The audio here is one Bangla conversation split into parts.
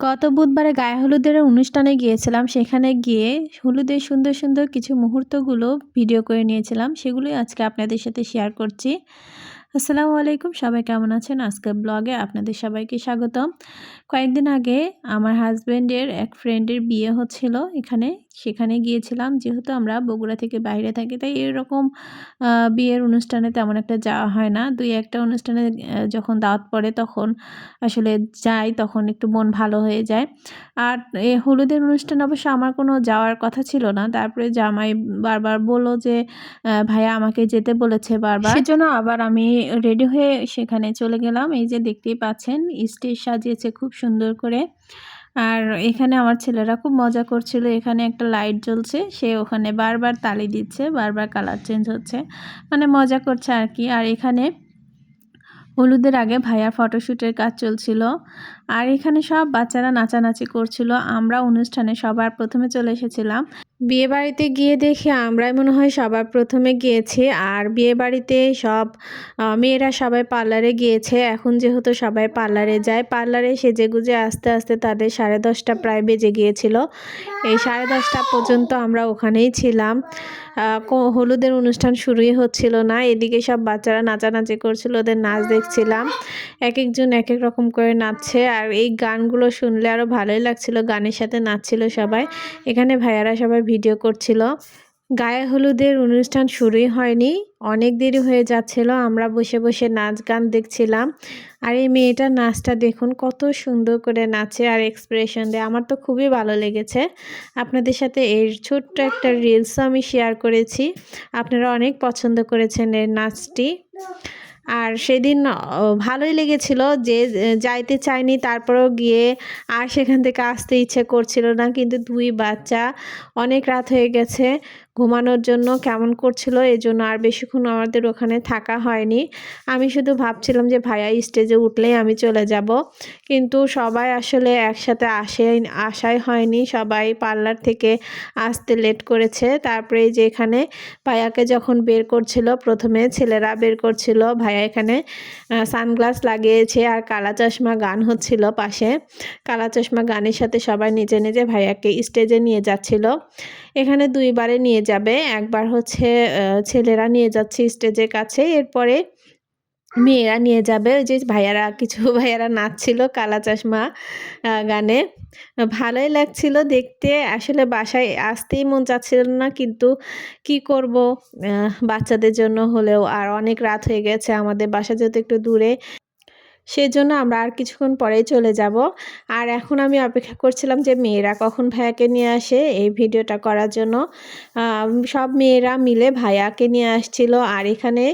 গত বুধবারে গায়ে হলুদের অনুষ্ঠানে গিয়েছিলাম। সেখানে গিয়ে হলুদের সুন্দর সুন্দর কিছু মুহূর্তগুলো ভিডিও করে নিয়েছিলাম। সেগুলোই আজকে আপনাদের সাথে শেয়ার করছি। আসসালামু আলাইকুম, সবাই কেমন আছেন? আজকে ব্লগে আপনাদের সবাইকে স্বাগতম। কয়েকদিন আগে আমার হাজব্যান্ডের এক ফ্রেন্ডের বিয়ে হচ্ছিল এখানে। সেখানে গিয়েছিলাম। যেহেতু আমরা বগুড়া থেকে বাইরে থাকি, তাই এরকম বিয়ের অনুষ্ঠানে তেমন একটা যাওয়া হয় না। দুই একটা অনুষ্ঠানে যখন দাওয়াত পড়ে তখন আসলে যাই, তখন একটু মন ভালো হয়ে যায়। আর এই হলুদের অনুষ্ঠানে অবশ্য আমার কোনো যাওয়ার কথা ছিল না। তারপরে জামাই বারবার বলল যে ভাইয়া আমাকে যেতে বলেছে বারবার। সেজন্য আবার আমি রেডি হয়ে সেখানে চলে গেলাম। এই যে দেখতেই পাচ্ছেন, স্টেজ সাজিয়েছে খুব সুন্দর করে। আর এখানে আমার ছেলেরা খুব মজা করছিল। এখানে একটা লাইট জ্বলছে, সে ওখানে বারবার তালি দিচ্ছে, বারবার কালার চেঞ্জ হচ্ছে। মানে মজা করছে আর কি। আর এখানে হলুদের আগে ভাইয়ার ফটোশ্যুটের কাজ চলছিল। আর এখানে সব বাচ্চারা নাচানাচি করছিল। আমরা অনুষ্ঠানে সবার প্রথমে চলে এসেছিলাম। বিয়ে বাড়িতে গিয়ে দেখে আমরাই মনে হয় সবার প্রথমে গিয়েছি, আর বিয়ে বাড়িতে সব মেয়েরা সবাই পার্লারে গিয়েছে। এখন যেহেতু সবাই পার্লারে যায়, পার্লারে সেজে গুজে আস্তে আস্তে তাদের সাড়ে দশটা প্রায় বেজে গিয়েছিল। এই সাড়ে দশটা পর্যন্ত আমরা ওখানেই ছিলাম। হলুদের অনুষ্ঠান শুরুই হচ্ছিল না। এদিকে সব বাচ্চারা নাচানাচি করছিল, ওদের নাচ দেখছিলাম। এক একজন এক এক রকম করে নাচছে আর এই গানগুলো শুনলে আরও ভালোই লাগছিল। গানের সাথে নাচছিল সবাই। এখানে ভাইয়ারা সবাই ভিডিও করছিল। গায়ে হলুদের অনুষ্ঠান শুরুই হয়নি। অনেক দেরি হয়ে যাচ্ছিল, আমরা বসে বসে নাচ গান দেখছিলাম। আর এই মেয়েটার নাচটা দেখুন কত সুন্দর করে নাচে আর এক্সপ্রেশন দেয়, আমার তো খুবই ভালো লেগেছে। আপনাদের সাথে এর ছোট্ট একটা রিলসও আমি শেয়ার করেছি। আপনারা অনেক পছন্দ করেছেন এর নাচটি। আর সেদিন ভালোই লেগেছিল যে যাইতে চাইনি, তারপরেও গিয়ে আর সেখান থেকে আসতে ইচ্ছে করছিল না। কিন্তু দুই বাচ্চা, অনেক রাত হয়ে গেছে ঘুমানোর জন্য, কেমন করছিল এই জন্য আর বেশিক্ষণ আমাদের ওখানে থাকা হয়নি। আমি শুধু ভাবছিলাম যে, ভাইয়া স্টেজে উঠলেই আমি চলে যাব। কিন্তু সবাই আসলে একসাথে আসে, আসাই হয়নি। সবাই পার্লার থেকে আসতে লেট করেছে। তারপরে যে এখানে ভাইয়াকে যখন বের করছিল, প্রথমে ছেলেরা বের করছিল, ভাইয়া এখানে সানগ্লাস লাগিয়েছে আর কালা চশমা গান হচ্ছিল পাশে। কালা চশমা গানের সাথে সবাই নিজে নিজে ভাইয়াকে স্টেজে নিয়ে যাচ্ছিল। এখানে দুইবারে নিয়ে যাবে। একবার হচ্ছে ছেলেরা নিয়ে যাচ্ছে স্টেজের কাছে। এরপরে মেয়েরা নিয়ে যাবে। ওই যে ভাইয়ারা, কিছু ভাইয়ারা নাচছিল কালা চশমা গানে। ভালোই লাগছিল দেখতে। আসলে বাসায় আসতেই মন চাচ্ছিল না, কিন্তু কি করব? বাচ্চাদের জন্য হলেও আর অনেক রাত হয়ে গেছে। আমাদের বাসা যেহেতু একটু দূরে সেজন্য আমরা আর কিছুক্ষণ পরেই চলে যাব। আর এখন আমি অপেক্ষা করছিলাম যে মেয়েরা কখন ভাইয়াকে নিয়ে আসে এই ভিডিওটা করার জন্য। সব মেয়েরা মিলে ভাইয়াকে নিয়ে আসছিল আর এখানে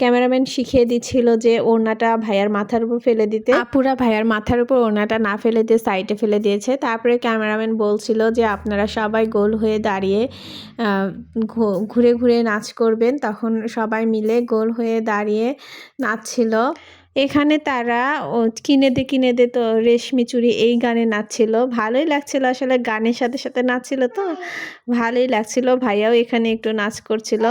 ক্যামেরাম্যান শিখিয়ে দিচ্ছিল যে ওড়নাটা ভাইয়ার মাথার উপর ফেলে দিতে। আপুরা ভাইয়ার মাথার উপর ওড়নাটা না ফেলে দিয়ে সাইডে ফেলে দিয়েছে। তারপরে ক্যামেরাম্যান বলছিল যে আপনারা সবাই গোল হয়ে দাঁড়িয়ে ঘুরে ঘুরে নাচ করবেন। তখন সবাই মিলে গোল হয়ে দাঁড়িয়ে নাচছিল। এখানে তারা কিনে দে কিনে দে তো রেশমি চুরি এই গানে নাচছিল। ভালোই লাগছিল আসলে, গানের সাথে সাথে নাচছিল তো। ভালোই লাগছিল, ভাইয়াও এখানে একটু নাচ করছিল।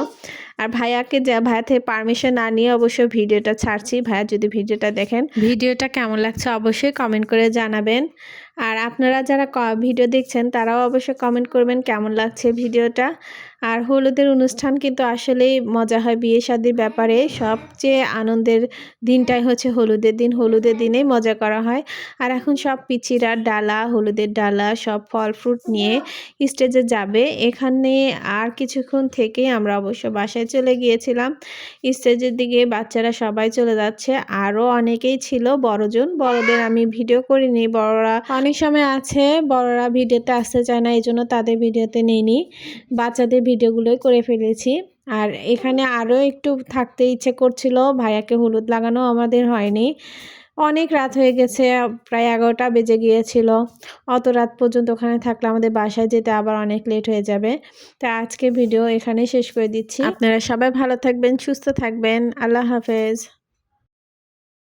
আর ভাইয়াকে যা, ভাইয়া থেকে পারমিশন না নিয়ে অবশ্যই ভিডিওটা ছাড়ছি। ভাইয়া যদি ভিডিওটা দেখেন, ভিডিওটা কেমন লাগছে অবশ্যই কমেন্ট করে জানাবেন। আর আপনারা যারা ভিডিও দেখছেন, তারাও অবশ্যই কমেন্ট করবেন কেমন লাগছে ভিডিওটা। আর হলুদের অনুষ্ঠান কিন্তু আসলেই মজা হয় বিয়ে শাদির ব্যাপারে। সবচেয়ে আনন্দের দিনটাই হচ্ছে হলুদের দিন। হলুদের দিনেই মজা করা হয়। আর এখন সব পিচিরা ডালা, হলুদের ডালা, সব ফল ফ্রুট নিয়ে স্টেজে যাবে। এখানে আর কিছুক্ষণ থেকেই আমরা অবশ্য বাসায় চলে গিয়েছিলাম। স্টেজের দিকে বাচ্চারা সবাই চলে যাচ্ছে। আরও অনেকেই ছিল, বড়জন। বড়দের আমি ভিডিও করিনি, বড়রা অনেক সময় আছে, বড়রা ভিডিওতে আসতে চায় না এই জন্য তাদের ভিডিওতে নেইনি। বাচ্চাদের ভিডিওগুলোই করে ফেলেছি। আর এখানে আরও একটু থাকতে ইচ্ছে করছিল, ভাইয়াকে হলুদ লাগানো আমাদের হয়নি। অনেক রাত হয়ে গেছে, প্রায় এগারোটা বেজে গিয়েছিল। অত রাত পর্যন্ত ওখানে থাকলে আমাদের বাসায় যেতে আবার অনেক লেট হয়ে যাবে। তা আজকে ভিডিও এখানে শেষ করে দিচ্ছি। আপনারা সবাই ভালো থাকবেন, সুস্থ থাকবেন। আল্লাহ হাফেজ।